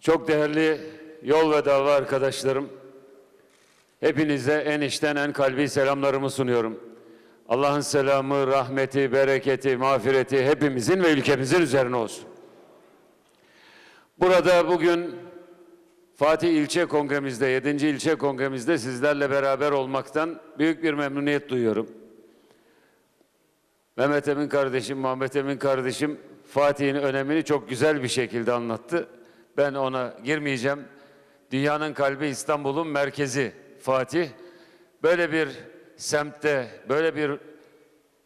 Çok değerli yol ve dava arkadaşlarım, hepinize en içten en kalbi selamlarımı sunuyorum. Allah'ın selamı, rahmeti, bereketi, mağfireti hepimizin ve ülkemizin üzerine olsun. Burada bugün Fatih İlçe Kongremizde, 7. İlçe Kongremizde sizlerle beraber olmaktan büyük bir memnuniyet duyuyorum. Mehmet Emin kardeşim, Muhammed Emin kardeşim Fatih'in önemini çok güzel bir şekilde anlattı. Ben ona girmeyeceğim. Dünyanın kalbi İstanbul'un merkezi Fatih. Böyle bir semtte, böyle bir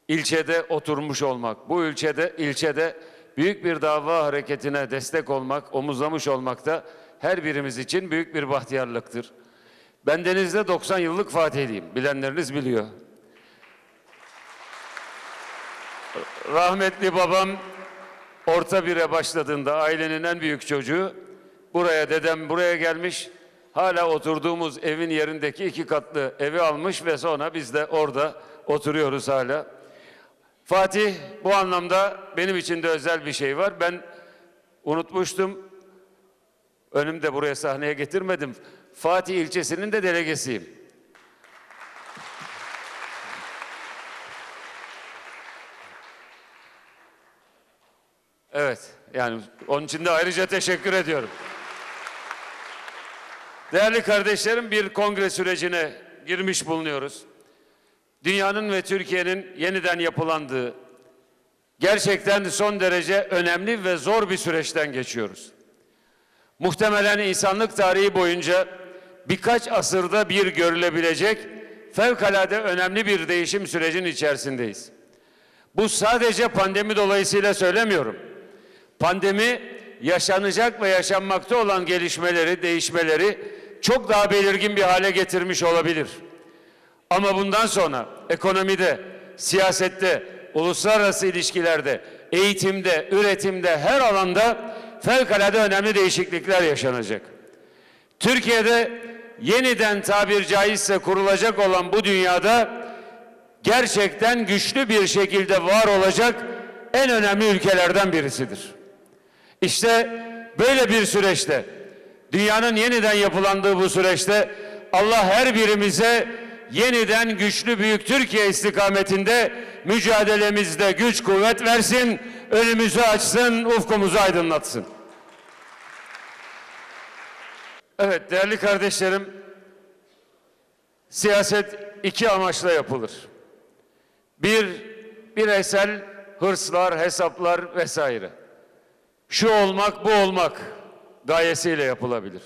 ilçede oturmuş olmak, bu ilçede ilçede büyük bir dava hareketine destek olmak, omuzlamış olmak da her birimiz için büyük bir bahtiyarlıktır. Ben denizde 90 yıllık Fatihliyim. Bilenleriniz biliyor. Rahmetli babam orta bire başladığında ailenin en büyük çocuğu buraya dedem buraya gelmiş. Hala oturduğumuz evin yerindeki iki katlı evi almış ve sonra biz de orada oturuyoruz hala. Fatih bu anlamda benim için de özel bir şey var. Ben unutmuştum. Önümde buraya sahneye getirmedim. Fatih ilçesinin de delegesiyim. Evet, yani onun için de ayrıca teşekkür ediyorum. Değerli kardeşlerim, bir kongre sürecine girmiş bulunuyoruz. Dünyanın ve Türkiye'nin yeniden yapılandığı, gerçekten son derece önemli ve zor bir süreçten geçiyoruz. Muhtemelen insanlık tarihi boyunca birkaç asırda bir görülebilecek fevkalade önemli bir değişim sürecin içerisindeyiz. Bu sadece pandemi dolayısıyla söylemiyorum. Pandemi yaşanacak ve yaşanmakta olan gelişmeleri, değişmeleri çok daha belirgin bir hale getirmiş olabilir. Ama bundan sonra ekonomide, siyasette, uluslararası ilişkilerde, eğitimde, üretimde her alanda fevkalade önemli değişiklikler yaşanacak. Türkiye'de yeniden tabir caizse kurulacak olan bu dünyada gerçekten güçlü bir şekilde var olacak en önemli ülkelerden birisidir. İşte böyle bir süreçte, dünyanın yeniden yapılandığı bu süreçte Allah her birimize yeniden güçlü büyük Türkiye istikametinde mücadelemizde güç kuvvet versin, önümüzü açsın, ufkumuzu aydınlatsın. Evet değerli kardeşlerim, siyaset iki amaçla yapılır. Bir, bireysel hırslar, hesaplar vesaire. Şu olmak, bu olmak gayesiyle yapılabilir.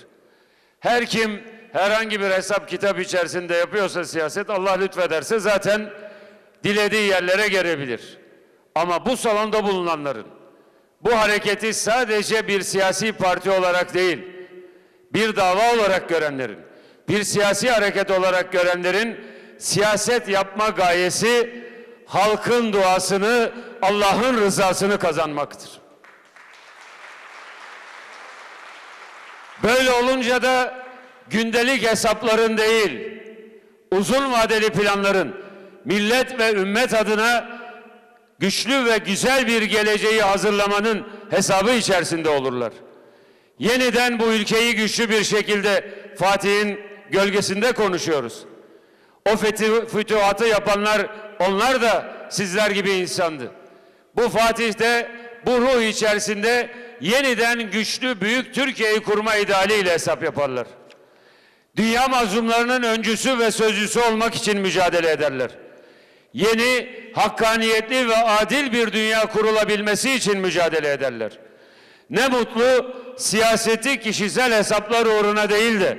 Her kim herhangi bir hesap kitap içerisinde yapıyorsa siyaset Allah lütfederse zaten dilediği yerlere gelebilir. Ama bu salonda bulunanların bu hareketi sadece bir siyasi parti olarak değil, bir dava olarak görenlerin, bir siyasi hareket olarak görenlerin siyaset yapma gayesi halkın duasını, Allah'ın rızasını kazanmaktır. Böyle olunca da gündelik hesapların değil, uzun vadeli planların millet ve ümmet adına güçlü ve güzel bir geleceği hazırlamanın hesabı içerisinde olurlar. Yeniden bu ülkeyi güçlü bir şekilde Fatih'in gölgesinde konuşuyoruz. O fethi, fütuhatı yapanlar onlar da sizler gibi insandı. Bu Fatih'te bu ruh içerisinde yeniden güçlü büyük Türkiye'yi kurma idealiyle hesap yaparlar. Dünya mazlumlarının öncüsü ve sözcüsü olmak için mücadele ederler. Yeni, hakkaniyetli ve adil bir dünya kurulabilmesi için mücadele ederler. Ne mutlu siyaseti kişisel hesaplar uğruna değil de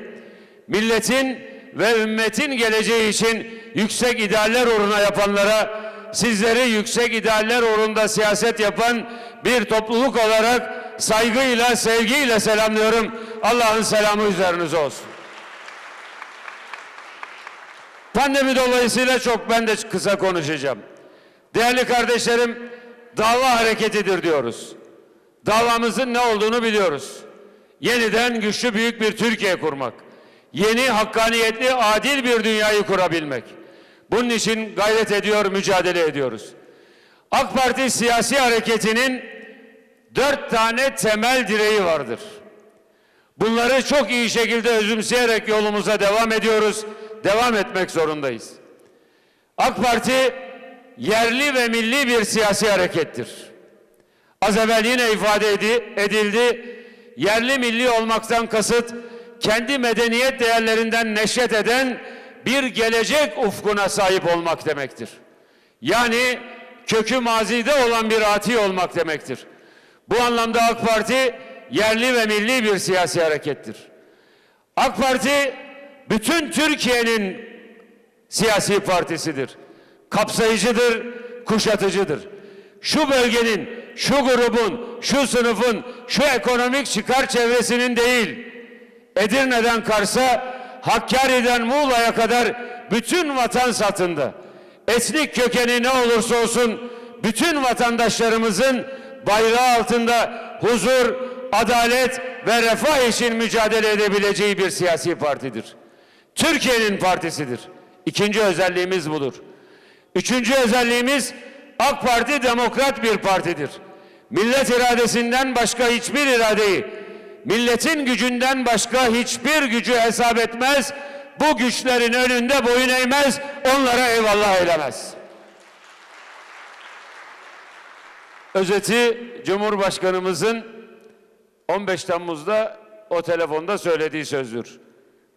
milletin ve ümmetin geleceği için yüksek idealler uğruna yapanlara sizleri yüksek idealler uğrunda siyaset yapan bir topluluk olarak saygıyla, sevgiyle selamlıyorum. Allah'ın selamı üzerinize olsun. Pandemi dolayısıyla çok ben de kısa konuşacağım. Değerli kardeşlerim, dava hareketidir diyoruz. Davamızın ne olduğunu biliyoruz. Yeniden güçlü büyük bir Türkiye kurmak. Yeni, hakkaniyetli, adil bir dünyayı kurabilmek. Bunun için gayret ediyor, mücadele ediyoruz. AK Parti siyasi hareketinin dört tane temel direği vardır. Bunları çok iyi şekilde özümseyerek yolumuza devam ediyoruz. Devam etmek zorundayız. AK Parti yerli ve milli bir siyasi harekettir. Az evvel yine ifade edi- edildi. Yerli milli olmaktan kasıt kendi medeniyet değerlerinden neşet eden bir gelecek ufkuna sahip olmak demektir. Yani kökü mazide olan bir ati olmak demektir. Bu anlamda AK Parti yerli ve milli bir siyasi harekettir. AK Parti bütün Türkiye'nin siyasi partisidir. Kapsayıcıdır, kuşatıcıdır. Şu bölgenin, şu grubun, şu sınıfın, şu ekonomik çıkar çevresinin değil, Edirne'den Kars'a, Hakkari'den Muğla'ya kadar bütün vatan satında. Etnik kökeni ne olursa olsun bütün vatandaşlarımızın bayrağı altında huzur, adalet ve refah için mücadele edebileceği bir siyasi partidir. Türkiye'nin partisidir. İkinci özelliğimiz budur. Üçüncü özelliğimiz AK Parti demokrat bir partidir. Millet iradesinden başka hiçbir iradeyi, milletin gücünden başka hiçbir gücü hesap etmez, bu güçlerin önünde boyun eğmez, onlara eyvallah eylemez. Özeti Cumhurbaşkanımızın 15 Temmuz'da o telefonda söylediği sözdür.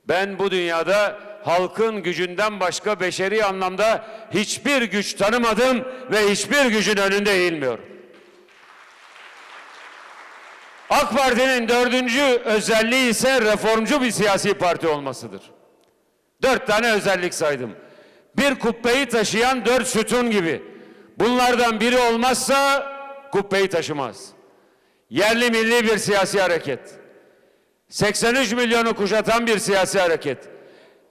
Ben bu dünyada halkın gücünden başka beşeri anlamda hiçbir güç tanımadım ve hiçbir gücün önünde eğilmiyorum. AK Parti'nin dördüncü özelliği ise reformcu bir siyasi parti olmasıdır. Dört tane özellik saydım. Bir kubbeyi taşıyan dört sütun gibi. Bunlardan biri olmazsa kubbeyi taşımaz. Yerli milli bir siyasi hareket. 83 milyonu kuşatan bir siyasi hareket.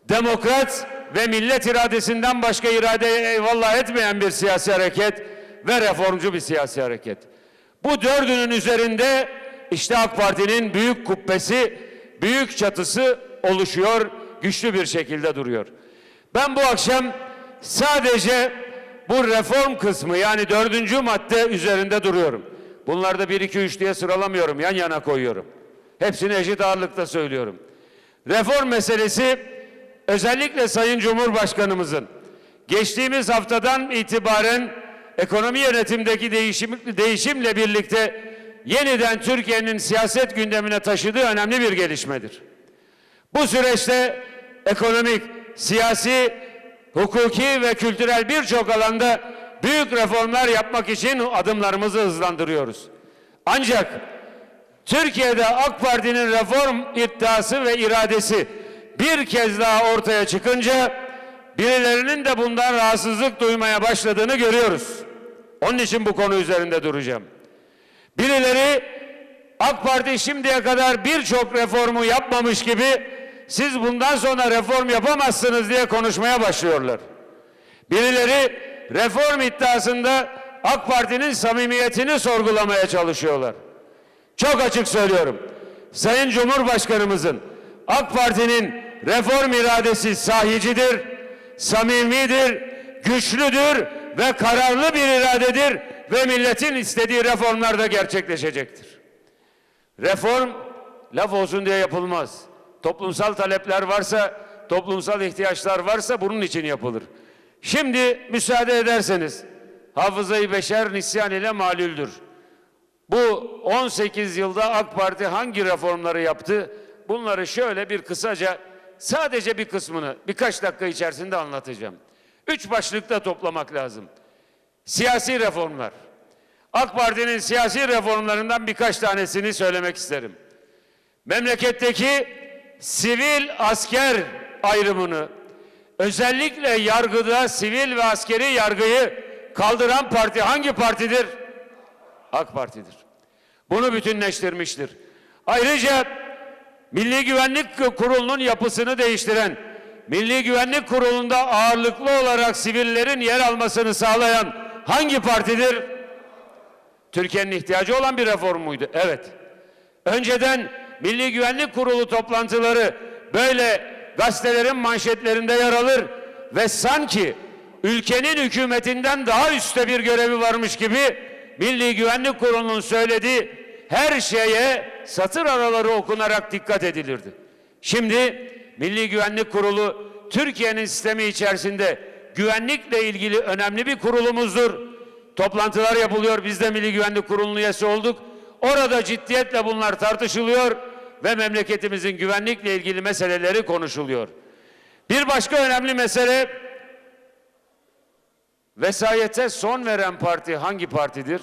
Demokrat ve millet iradesinden başka iradeye eyvallah etmeyen bir siyasi hareket ve reformcu bir siyasi hareket. Bu dördünün üzerinde işte AK Parti'nin büyük kubbesi, büyük çatısı oluşuyor, güçlü bir şekilde duruyor. Ben bu akşam sadece bu reform kısmı yani dördüncü madde üzerinde duruyorum. Bunlarda bir, iki, üç diye sıralamıyorum, yan yana koyuyorum. Hepsini eşit ağırlıkta söylüyorum. Reform meselesi özellikle Sayın Cumhurbaşkanımızın geçtiğimiz haftadan itibaren ekonomi yönetimdeki değişim, değişimle birlikte yeniden Türkiye'nin siyaset gündemine taşıdığı önemli bir gelişmedir. Bu süreçte ekonomik, siyasi, hukuki ve kültürel birçok alanda büyük reformlar yapmak için adımlarımızı hızlandırıyoruz. Ancak Türkiye'de AK Parti'nin reform iddiası ve iradesi bir kez daha ortaya çıkınca birilerinin de bundan rahatsızlık duymaya başladığını görüyoruz. Onun için bu konu üzerinde duracağım. Birileri AK Parti şimdiye kadar birçok reformu yapmamış gibi siz bundan sonra reform yapamazsınız diye konuşmaya başlıyorlar. Birileri reform iddiasında AK Parti'nin samimiyetini sorgulamaya çalışıyorlar. Çok açık söylüyorum. Sayın Cumhurbaşkanımızın AK Parti'nin reform iradesi sahicidir, samimidir, güçlüdür ve kararlı bir iradedir ve milletin istediği reformlar da gerçekleşecektir. Reform laf olsun diye yapılmaz. Toplumsal talepler varsa, toplumsal ihtiyaçlar varsa bunun için yapılır. Şimdi müsaade ederseniz hafızayı beşer nisyan ile malüldür. Bu 18 yılda AK Parti hangi reformları yaptı? Bunları şöyle bir kısaca sadece bir kısmını birkaç dakika içerisinde anlatacağım. Üç başlıkta toplamak lazım. Siyasi reformlar. AK Parti'nin siyasi reformlarından birkaç tanesini söylemek isterim. Memleketteki sivil asker ayrımını özellikle yargıda sivil ve askeri yargıyı kaldıran parti hangi partidir? AK Parti'dir. Bunu bütünleştirmiştir. Ayrıca Milli Güvenlik Kurulu'nun yapısını değiştiren, Milli Güvenlik Kurulu'nda ağırlıklı olarak sivillerin yer almasını sağlayan hangi partidir? Türkiye'nin ihtiyacı olan bir reform muydu? Evet. Önceden Milli Güvenlik Kurulu toplantıları böyle gazetelerin manşetlerinde yer alır ve sanki ülkenin hükümetinden daha üstte bir görevi varmış gibi Milli Güvenlik Kurulu'nun söylediği her şeye satır araları okunarak dikkat edilirdi. Şimdi Milli Güvenlik Kurulu Türkiye'nin sistemi içerisinde güvenlikle ilgili önemli bir kurulumuzdur. Toplantılar yapılıyor. Biz de Milli Güvenlik Kurulu'nun üyesi olduk. Orada ciddiyetle bunlar tartışılıyor ve memleketimizin güvenlikle ilgili meseleleri konuşuluyor. Bir başka önemli mesele vesayete son veren parti hangi partidir?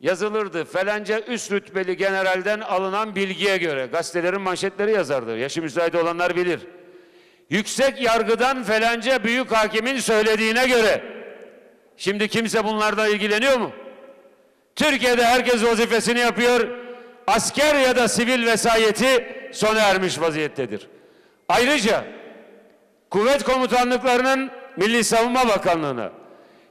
Yazılırdı. Felence üst rütbeli generalden alınan bilgiye göre. Gazetelerin manşetleri yazardı. Yaşı müsait olanlar bilir. Yüksek yargıdan felence büyük hakimin söylediğine göre. Şimdi kimse bunlarla ilgileniyor mu? Türkiye'de herkes vazifesini yapıyor. Asker ya da sivil vesayeti sona ermiş vaziyettedir. Ayrıca kuvvet komutanlıklarının Milli Savunma Bakanlığı'na,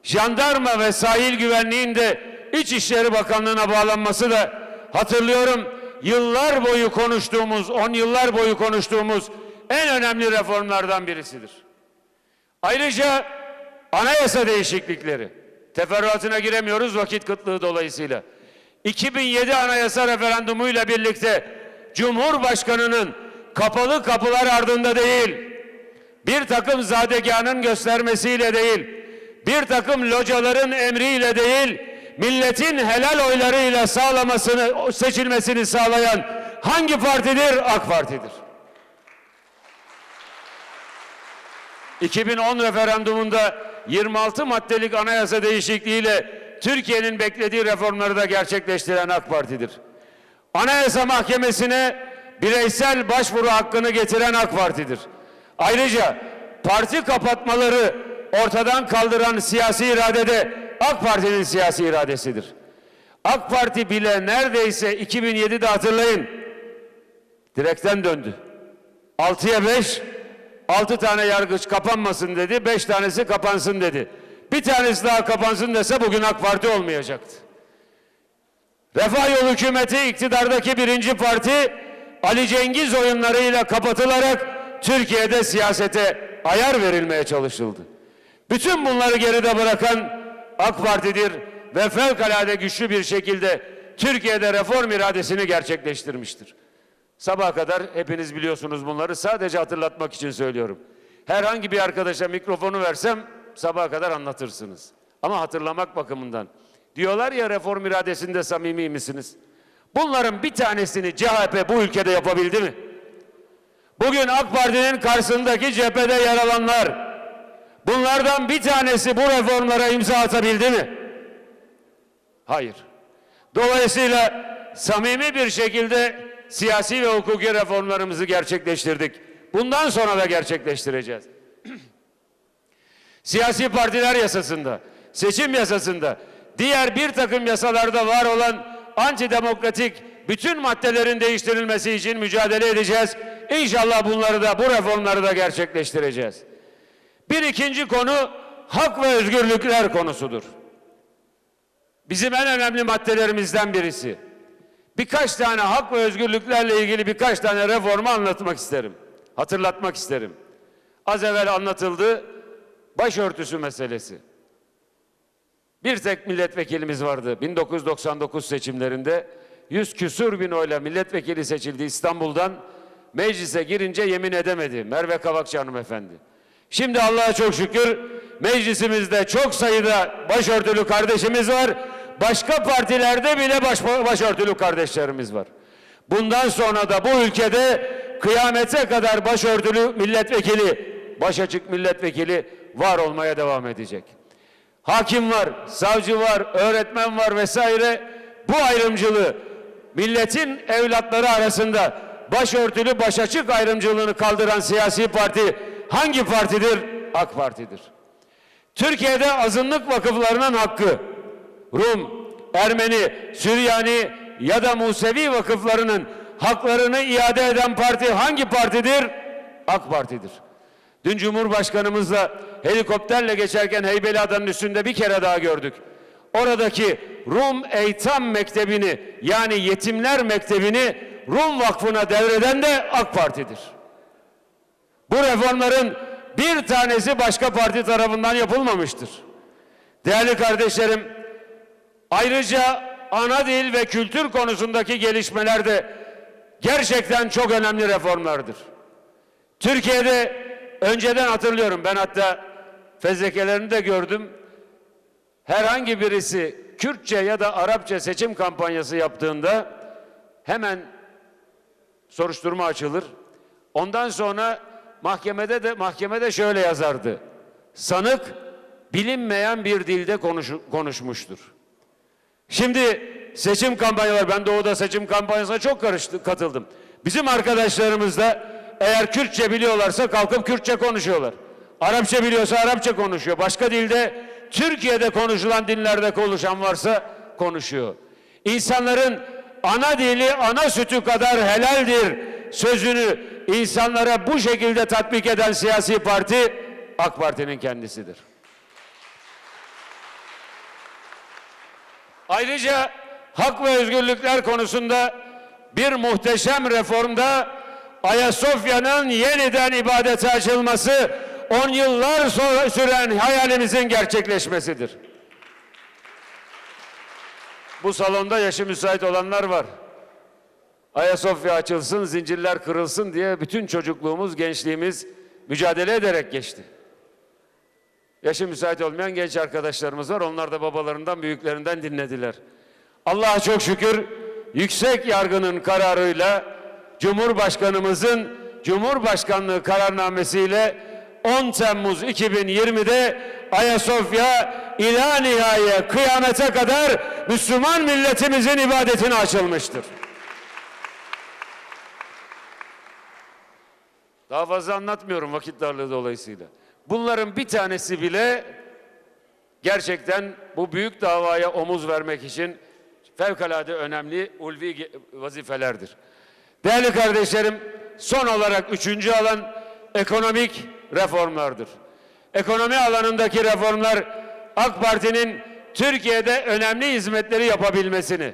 jandarma ve sahil güvenliğinde İçişleri Bakanlığı'na bağlanması da hatırlıyorum yıllar boyu konuştuğumuz, on yıllar boyu konuştuğumuz en önemli reformlardan birisidir. Ayrıca anayasa değişiklikleri, teferruatına giremiyoruz vakit kıtlığı dolayısıyla. 2007 anayasa referandumuyla birlikte Cumhurbaşkanı'nın kapalı kapılar ardında değil, bir takım zadeganın göstermesiyle değil, bir takım locaların emriyle değil, milletin helal oylarıyla sağlamasını, seçilmesini sağlayan hangi partidir? AK Parti'dir. 2010 referandumunda 26 maddelik anayasa değişikliğiyle Türkiye'nin beklediği reformları da gerçekleştiren AK Parti'dir. Anayasa Mahkemesi'ne bireysel başvuru hakkını getiren AK Parti'dir. Ayrıca parti kapatmaları ortadan kaldıran siyasi irade de AK Parti'nin siyasi iradesidir. AK Parti bile neredeyse 2007'de hatırlayın direkten döndü. 6'ya 5 6 tane yargıç kapanmasın dedi, 5 tanesi kapansın dedi. Bir tanesi daha kapansın dese bugün AK Parti olmayacaktı. Refah Yolu hükümeti iktidardaki birinci parti Ali Cengiz oyunlarıyla kapatılarak Türkiye'de siyasete ayar verilmeye çalışıldı. Bütün bunları geride bırakan AK Parti'dir ve fevkalade güçlü bir şekilde Türkiye'de reform iradesini gerçekleştirmiştir. Sabaha kadar hepiniz biliyorsunuz bunları sadece hatırlatmak için söylüyorum. Herhangi bir arkadaşa mikrofonu versem sabaha kadar anlatırsınız. Ama hatırlamak bakımından. Diyorlar ya reform iradesinde samimi misiniz? Bunların bir tanesini CHP bu ülkede yapabildi mi? Bugün AK Parti'nin karşısındaki cephede yer alanlar bunlardan bir tanesi bu reformlara imza atabildi mi? Hayır. Dolayısıyla samimi bir şekilde siyasi ve hukuki reformlarımızı gerçekleştirdik. Bundan sonra da gerçekleştireceğiz. siyasi partiler yasasında, seçim yasasında, diğer bir takım yasalarda var olan antidemokratik bütün maddelerin değiştirilmesi için mücadele edeceğiz. İnşallah bunları da bu reformları da gerçekleştireceğiz. Bir ikinci konu hak ve özgürlükler konusudur. Bizim en önemli maddelerimizden birisi. Birkaç tane hak ve özgürlüklerle ilgili birkaç tane reformu anlatmak isterim. Hatırlatmak isterim. Az evvel anlatıldı başörtüsü meselesi. Bir tek milletvekilimiz vardı 1999 seçimlerinde. Yüz küsur bin oyla milletvekili seçildi İstanbul'dan. Meclise girince yemin edemedi Merve Kavakçı hanımefendi. Şimdi Allah'a çok şükür meclisimizde çok sayıda başörtülü kardeşimiz var. Başka partilerde bile baş, başörtülü kardeşlerimiz var. Bundan sonra da bu ülkede kıyamete kadar başörtülü milletvekili, başaçık milletvekili var olmaya devam edecek. Hakim var, savcı var, öğretmen var vesaire. Bu ayrımcılığı milletin evlatları arasında başörtülü başaçık ayrımcılığını kaldıran siyasi parti hangi partidir? AK Parti'dir. Türkiye'de azınlık vakıflarının hakkı Rum, Ermeni, Süryani ya da Musevi vakıflarının haklarını iade eden parti hangi partidir? AK Parti'dir. Dün Cumhurbaşkanımızla helikopterle geçerken Heybeliada'nın üstünde bir kere daha gördük. Oradaki Rum Eğitim Mektebi'ni yani Yetimler Mektebi'ni Rum Vakfı'na devreden de AK Parti'dir. Bu reformların bir tanesi başka parti tarafından yapılmamıştır. Değerli kardeşlerim, ayrıca ana dil ve kültür konusundaki gelişmeler de gerçekten çok önemli reformlardır. Türkiye'de önceden hatırlıyorum ben hatta fezlekelerini de gördüm. Herhangi birisi Kürtçe ya da Arapça seçim kampanyası yaptığında hemen soruşturma açılır. Ondan sonra mahkemede de mahkemede şöyle yazardı. Sanık bilinmeyen bir dilde konuş, konuşmuştur. Şimdi seçim kampanyaları, ben Doğu'da seçim kampanyasına çok karıştı, katıldım. Bizim arkadaşlarımız da eğer Kürtçe biliyorlarsa kalkıp Kürtçe konuşuyorlar. Arapça biliyorsa Arapça konuşuyor. Başka dilde Türkiye'de konuşulan dillerde konuşan varsa konuşuyor. İnsanların ana dili ana sütü kadar helaldir sözünü insanlara bu şekilde tatbik eden siyasi parti AK Parti'nin kendisidir. Ayrıca hak ve özgürlükler konusunda bir muhteşem reformda Ayasofya'nın yeniden ibadete açılması 10 yıllar sonra süren hayalimizin gerçekleşmesidir. Bu salonda yaşı müsait olanlar var. Ayasofya açılsın, zincirler kırılsın diye bütün çocukluğumuz, gençliğimiz mücadele ederek geçti. Yaşı müsait olmayan genç arkadaşlarımız var. Onlar da babalarından, büyüklerinden dinlediler. Allah'a çok şükür yüksek yargının kararıyla Cumhurbaşkanımızın Cumhurbaşkanlığı kararnamesiyle 10 Temmuz 2020'de Ayasofya ila nihaye kıyamete kadar Müslüman milletimizin ibadetine açılmıştır. Daha fazla anlatmıyorum vakit darlığı dolayısıyla. Bunların bir tanesi bile gerçekten bu büyük davaya omuz vermek için fevkalade önemli ulvi vazifelerdir. Değerli kardeşlerim, son olarak üçüncü alan ekonomik reformlardır. Ekonomi alanındaki reformlar AK Parti'nin Türkiye'de önemli hizmetleri yapabilmesini,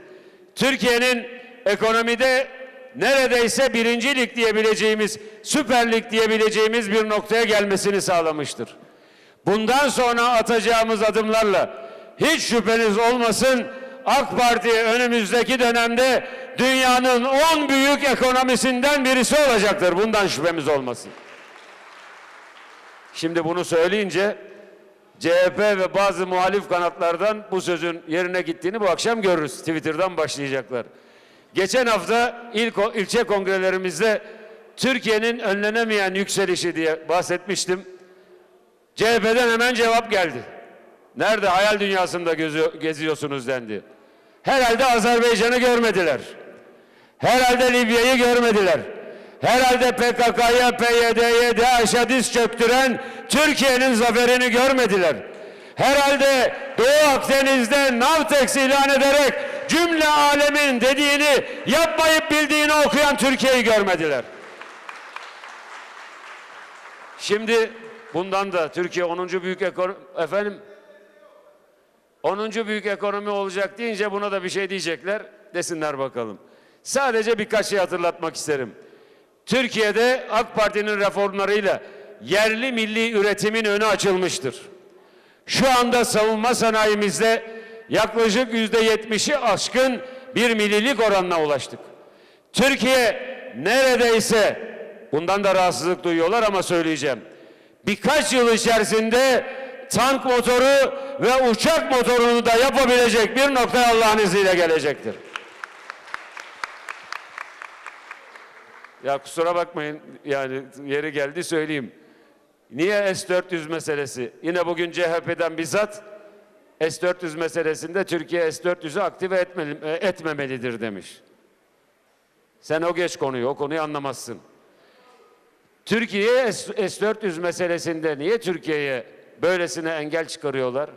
Türkiye'nin ekonomide neredeyse birincilik diyebileceğimiz, Süper Lig diyebileceğimiz bir noktaya gelmesini sağlamıştır. Bundan sonra atacağımız adımlarla hiç şüpheniz olmasın AK Parti önümüzdeki dönemde dünyanın 10 büyük ekonomisinden birisi olacaktır. Bundan şüphemiz olmasın. Şimdi bunu söyleyince CHP ve bazı muhalif kanatlardan bu sözün yerine gittiğini bu akşam görürüz. Twitter'dan başlayacaklar. Geçen hafta ilk ilçe kongrelerimizde Türkiye'nin önlenemeyen yükselişi diye bahsetmiştim. CHP'den hemen cevap geldi. Nerede hayal dünyasında geziyorsunuz dendi. Herhalde Azerbaycan'ı görmediler. Herhalde Libya'yı görmediler. Herhalde PKK'ya, PYD'ye, DAEŞ'e diz çöktüren Türkiye'nin zaferini görmediler. Herhalde Doğu Akdeniz'de Navtex ilan ederek cümle alemin dediğini yapmayıp bildiğini okuyan Türkiye'yi görmediler. Şimdi bundan da Türkiye 10. büyük ekonomi efendim 10. büyük ekonomi olacak deyince buna da bir şey diyecekler. Desinler bakalım. Sadece birkaç şey hatırlatmak isterim. Türkiye'de AK Parti'nin reformlarıyla yerli milli üretimin önü açılmıştır. Şu anda savunma sanayimizde yaklaşık yüzde yetmişi aşkın bir millilik oranına ulaştık. Türkiye neredeyse bundan da rahatsızlık duyuyorlar ama söyleyeceğim. Birkaç yıl içerisinde tank motoru ve uçak motorunu da yapabilecek bir noktaya Allah'ın izniyle gelecektir. Ya kusura bakmayın yani yeri geldi söyleyeyim. Niye S-400 meselesi? Yine bugün CHP'den bizzat S-400 meselesinde Türkiye S-400'ü aktive etmeli, e, etmemelidir demiş. Sen o geç konuyu, o konuyu anlamazsın. Türkiye S- S-400 meselesinde niye Türkiye'ye böylesine engel çıkarıyorlar?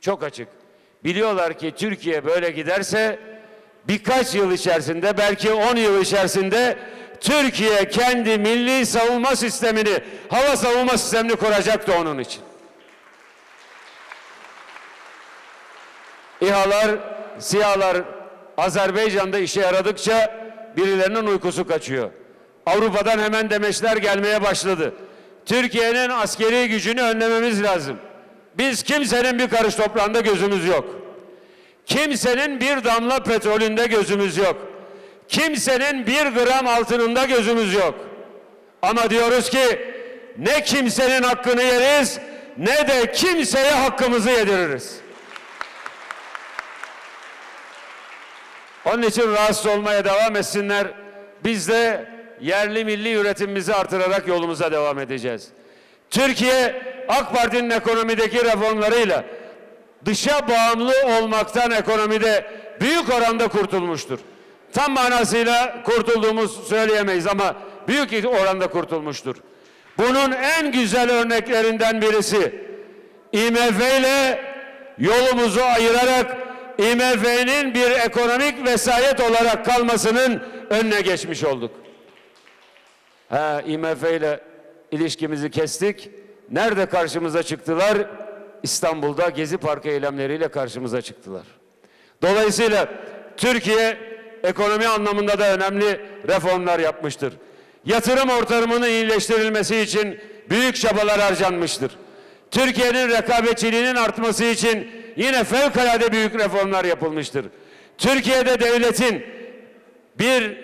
Çok açık. Biliyorlar ki Türkiye böyle giderse birkaç yıl içerisinde belki 10 yıl içerisinde Türkiye kendi milli savunma sistemini, hava savunma sistemini kuracaktı onun için. İHA'lar, SİHA'lar Azerbaycan'da işe yaradıkça birilerinin uykusu kaçıyor. Avrupa'dan hemen demeçler gelmeye başladı. Türkiye'nin askeri gücünü önlememiz lazım. Biz kimsenin bir karış toprağında gözümüz yok. Kimsenin bir damla petrolünde gözümüz yok. Kimsenin bir gram altınında gözümüz yok. Ama diyoruz ki ne kimsenin hakkını yeriz ne de kimseye hakkımızı yediririz. Onun için rahatsız olmaya devam etsinler. Biz de yerli milli üretimimizi artırarak yolumuza devam edeceğiz. Türkiye AK Parti'nin ekonomideki reformlarıyla dışa bağımlı olmaktan ekonomide büyük oranda kurtulmuştur. Tam manasıyla kurtulduğumuz söyleyemeyiz ama büyük oranda kurtulmuştur. Bunun en güzel örneklerinden birisi IMF ile yolumuzu ayırarak IMF'nin bir ekonomik vesayet olarak kalmasının önüne geçmiş olduk. Ha, IMF ile ilişkimizi kestik. Nerede karşımıza çıktılar? İstanbul'da Gezi Parkı eylemleriyle karşımıza çıktılar. Dolayısıyla Türkiye ekonomi anlamında da önemli reformlar yapmıştır. Yatırım ortamının iyileştirilmesi için büyük çabalar harcanmıştır. Türkiye'nin rekabetçiliğinin artması için yine fevkalade büyük reformlar yapılmıştır. Türkiye'de devletin bir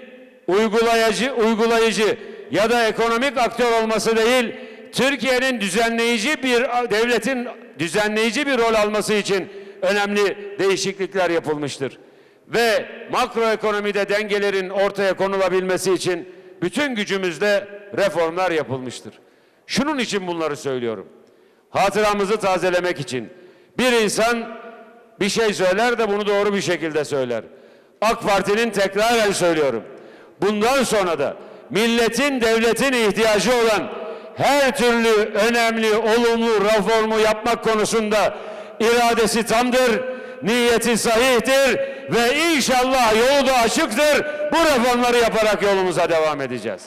uygulayıcı, uygulayıcı ya da ekonomik aktör olması değil, Türkiye'nin düzenleyici bir devletin düzenleyici bir rol alması için önemli değişiklikler yapılmıştır. Ve makroekonomide dengelerin ortaya konulabilmesi için bütün gücümüzle reformlar yapılmıştır. Şunun için bunları söylüyorum. Hatıramızı tazelemek için. Bir insan bir şey söyler de bunu doğru bir şekilde söyler. AK Parti'nin tekraren söylüyorum. Bundan sonra da milletin, devletin ihtiyacı olan her türlü önemli, olumlu reformu yapmak konusunda iradesi tamdır, niyeti sahihtir ve inşallah yolu da açıktır. Bu reformları yaparak yolumuza devam edeceğiz.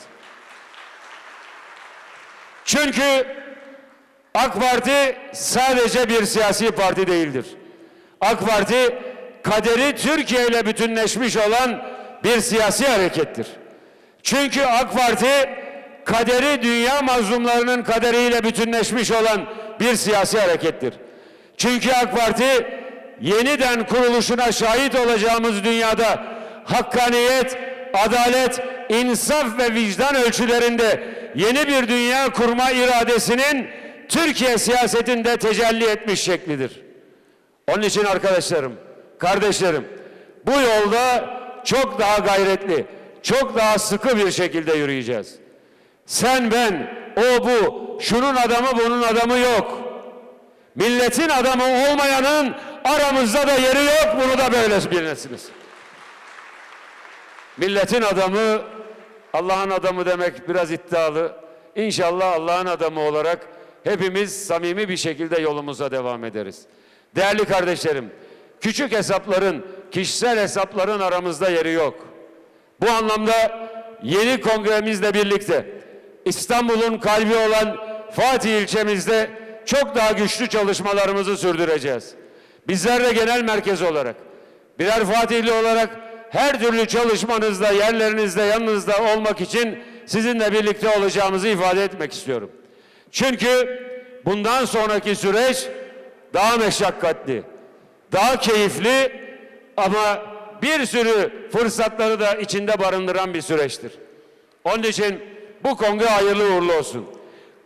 Çünkü AK Parti sadece bir siyasi parti değildir. AK Parti kaderi Türkiye ile bütünleşmiş olan bir siyasi harekettir. Çünkü AK Parti kaderi dünya mazlumlarının kaderiyle bütünleşmiş olan bir siyasi harekettir. Çünkü AK Parti yeniden kuruluşuna şahit olacağımız dünyada hakkaniyet, adalet, insaf ve vicdan ölçülerinde yeni bir dünya kurma iradesinin Türkiye siyasetinde tecelli etmiş şeklidir. Onun için arkadaşlarım, kardeşlerim bu yolda çok daha gayretli, çok daha sıkı bir şekilde yürüyeceğiz. Sen ben, o bu, şunun adamı bunun adamı yok. Milletin adamı olmayanın aramızda da yeri yok. Bunu da böyle bilirsiniz. Milletin adamı, Allah'ın adamı demek biraz iddialı. İnşallah Allah'ın adamı olarak hepimiz samimi bir şekilde yolumuza devam ederiz. Değerli kardeşlerim, küçük hesapların, kişisel hesapların aramızda yeri yok. Bu anlamda yeni kongremizle birlikte İstanbul'un kalbi olan Fatih ilçemizde çok daha güçlü çalışmalarımızı sürdüreceğiz. Bizler de genel merkez olarak, birer Fatihli olarak her türlü çalışmanızda, yerlerinizde, yanınızda olmak için sizinle birlikte olacağımızı ifade etmek istiyorum. Çünkü bundan sonraki süreç daha meşakkatli, daha keyifli ama bir sürü fırsatları da içinde barındıran bir süreçtir. Onun için bu kongre hayırlı uğurlu olsun.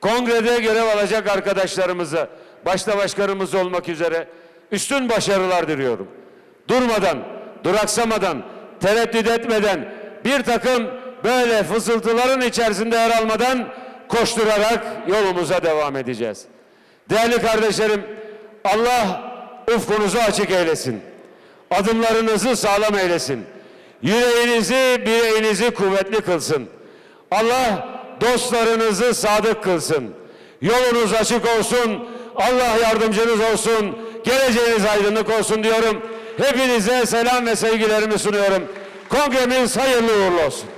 Kongrede görev alacak arkadaşlarımıza, başta başkanımız olmak üzere üstün başarılar diliyorum. Durmadan, duraksamadan, tereddüt etmeden, bir takım böyle fısıltıların içerisinde yer almadan koşturarak yolumuza devam edeceğiz. Değerli kardeşlerim, Allah ufkunuzu açık eylesin. Adımlarınızı sağlam eylesin. Yüreğinizi, bileğinizi kuvvetli kılsın. Allah dostlarınızı sadık kılsın. Yolunuz açık olsun. Allah yardımcınız olsun. Geleceğiniz aydınlık olsun diyorum. Hepinize selam ve sevgilerimi sunuyorum. Kongremiz hayırlı uğurlu olsun.